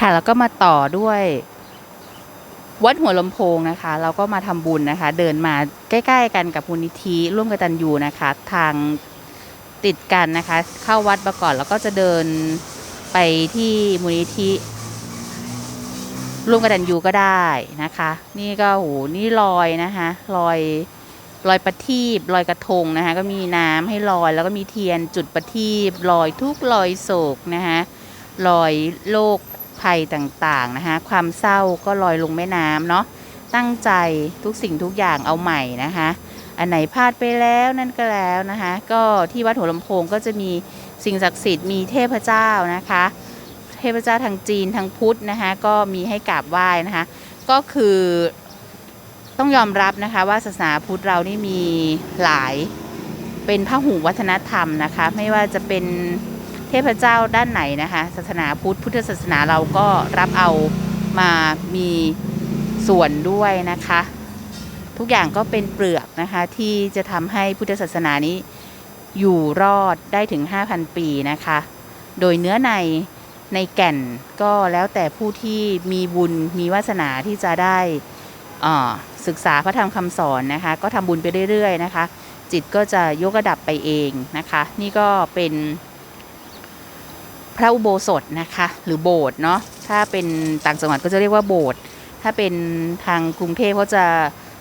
ค่ะแล้วก็มาต่อด้วยวัดหัวลำโพงนะคะ เราก็มาทำบุญนะคะ เดินมาใกล้ๆ กันกับมูลนิธิร่วมกตันยูนะคะ ทางติดกันนะคะ เข้าวัดมาก่อนแล้วก็จะเดินไปที่มูลนิธิร่วมกตันยูก็ได้นะคะ นี่ก็โหนี่ลอยนะคะลอยลอยประทีปลอยกระทงนะคะ ก็มีน้ำให้ลอย แล้วก็มีเทียนจุดประทีปลอยทุกลอยโศกนะคะลอยโรค ภัยต่างๆนะคะความเศร้าก็ลอยลงแม่น้ำเนาะตั้งใจทุกสิ่งทุกอย่างเอาใหม่นะคะอันไหนพลาดไปแล้วนั่นก็แล้วนะคะก็ที่วัดหัวลำโพงก็จะมีสิ่งศักดิ์สิทธิ์มีเทพเจ้านะคะ เทพเจ้าทางจีนทางพุทธนะคะก็มีให้กราบไหว้นะคะก็คือต้องยอมรับนะคะว่าศาสนาพุทธเรานี่มีหลายเป็นพระหูวัฒนธรรมนะคะ ไม่ว่าจะเป็น เทพเจ้าด้านไหนนะคะศาสนาพุทธพุทธศาสนาเราก็รับเอามามีส่วนด้วยนะคะ ทุกอย่างก็เป็นเปลือกนะคะที่จะทำให้พุทธศาสนานี้อยู่รอดได้ถึง 5,000 ปีนะคะ โดยเนื้อในในแก่นก็แล้วแต่ผู้ที่มีบุญมีวาสนาที่จะได้ศึกษาพระธรรมคำสอนนะคะ ก็ทำบุญไปเรื่อยๆนะคะ จิตก็จะยกระดับไปเองนะคะ นี่ก็เป็น ระอุโบสถนะคะ หรือโบสถ์เนาะถ้าเป็นต่างจังหวัดก็จะเรียกว่าโบสถ์ถ้าเป็นทางกรุงเทพก็จะ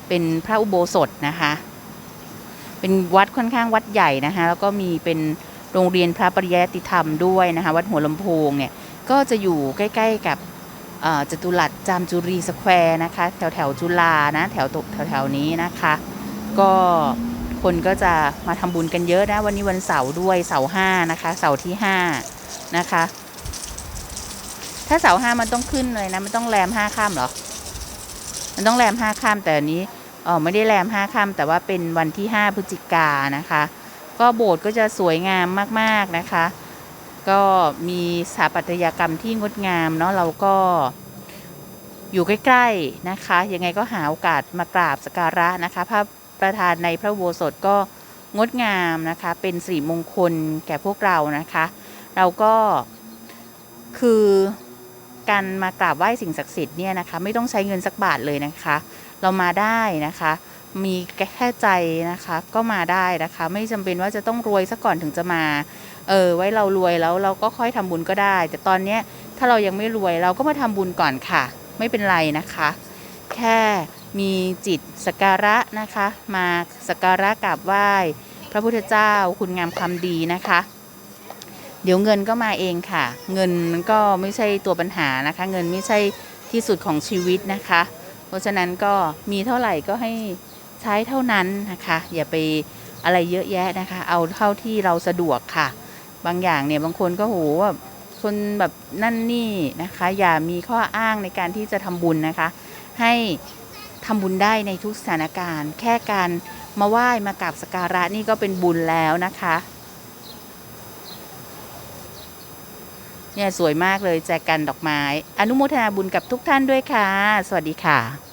เป็นพระอุโบสถนะคะ เป็นวัดค่อนข้างวัดใหญ่นะคะ แล้วก็มีเป็นโรงเรียนพระปริยัติธรรมด้วยนะคะ วัดหัวลำโพงเนี่ยก็จะอยู่ใกล้ ๆกับจตุรัสจามจุรีสแควร์นะคะ แถวแถวจุฬานะ แถวตกแถวแถวนี้นะคะ ก็ คนก็จะมาทำบุญกันเยอะนะ วันนี้วันเสาร์ด้วยเสาร์ห้านะคะ เสาร์ที่ห้านะคะ ถ้าเสาร์ห้ามันต้องขึ้นเลยนะมันต้องแรมห้าค่ำเหรอ มันต้องแรมห้าค่ำแต่อันนี้เออไม่ได้แรมห้าค่ำแต่ว่าเป็นวันที่ห้าพฤศจิกานะคะ ก็โบสถ์ก็จะสวยงามมากๆนะคะ ก็มีสถาปัตยกรรมที่งดงามเนาะเราก็อยู่ใกล้ ๆ นะคะ ยังไงก็หาโอกาสมากราบสกการะนะคะพระ ประธานในพระโบสถก็งดงามนะคะ เป็นสิริมงคลแก่พวกเรานะคะ เราก็คือการมากราบไหว้สิ่งศักดิ์สิทธิ์เนี่ยนะคะ ไม่ต้องใช้เงินสักบาทเลยนะคะ เรามาได้นะคะ มีแค่ใจนะคะก็มาได้นะคะ ไม่จำเป็นว่าจะต้องรวยซะก่อนถึงจะมา เออไว้เรารวยแล้วเราก็ค่อยทำบุญก็ได้ แต่ตอนเนี้ยถ้าเรายังไม่รวยเราก็มาทำบุญก่อนค่ะ ไม่เป็นไรนะคะ แค่ มีจิตสักการะนะคะ มาสักการะกราบไหว้ พระพุทธเจ้าคุณงามความดีนะคะ เดี๋ยวเงินก็มาเองค่ะ เงินมันก็ไม่ใช่ตัวปัญหานะคะ เงินไม่ใช่ที่สุดของชีวิตนะคะ เพราะฉะนั้นก็มีเท่าไหร่ก็ให้ใช้เท่านั้นนะคะ อย่าไปอะไรเยอะแยะนะคะ เอาเท่าที่เราสะดวกค่ะ บางอย่างเนี่ยบางคนก็โหแบบคนแบบนั่นนี่นะคะ อย่ามีข้ออ้างในการที่จะทำบุญนะคะ ให้ ทำบุญได้ในทุกสถานการณ์ แค่การมาไหว้มากราบสกการะนี่ก็เป็นบุญแล้วนะคะเนี่ยสวยมากเลยแจกันดอกไม้ อนุโมทนาบุญกับทุกท่านด้วยค่ะ สวัสดีค่ะ